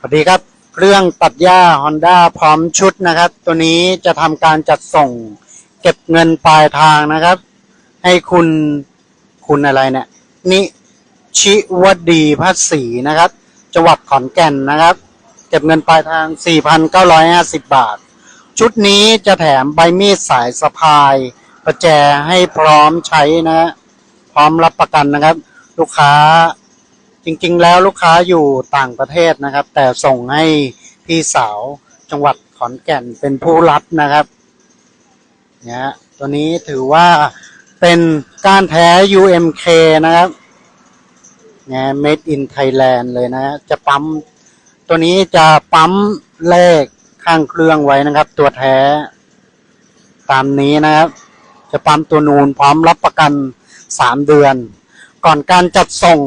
สวัสดีครับ เครื่องตัดหญ้า Honda พร้อมชุดนะครับ ตัวนี้จะทำการจัดส่ง เก็บเงินปลายทางนะครับ ให้คุณคุณอะไรเนี่ยนิชิวดีพัศรีนะครับ จังหวัดขอนแก่นนะครับ เก็บเงินปลายทาง 4,950 บาท ชุดนี้จะแถมใบมีดสายสะพาย ประแจให้พร้อมใช้นะฮะพร้อมรับประกันนะครับ ลูกค้า จริงๆ แล้วลูกค้าอยู่ต่างประเทศนะครับ แต่ส่งให้พี่สาวจังหวัดขอนแก่นเป็นผู้รับนะครับเนี่ยตัวนี้ถือว่าเป็นก้านแท้ UMK นะครับเนี่ย made in Thailand เลยนะฮะจะปั๊ม ตัวนี้จะปั๊มเลขข้างเครื่องไว้นะครับ ตัวแท้ ตามนี้นะครับ จะปั๊มตัวนูนพร้อมรับประกันสามเดือน ก่อนการจัดส่ง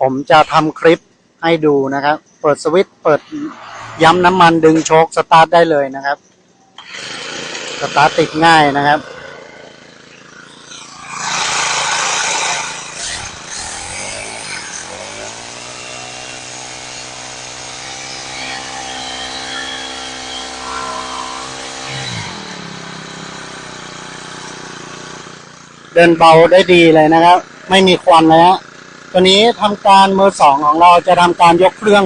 ผมจะทำคลิปให้ดูนะครับ เปิดสวิตช์เปิดย้ำน้ำมันดึงโชคสตาร์ทได้เลยนะครับ สตาร์ทติดง่ายนะครับ เดินเบาได้ดีเลยนะครับ ไม่มีควันเลยฮะ ตัวนี้ทำการมือสองของเราจะทำการยกเครื่อง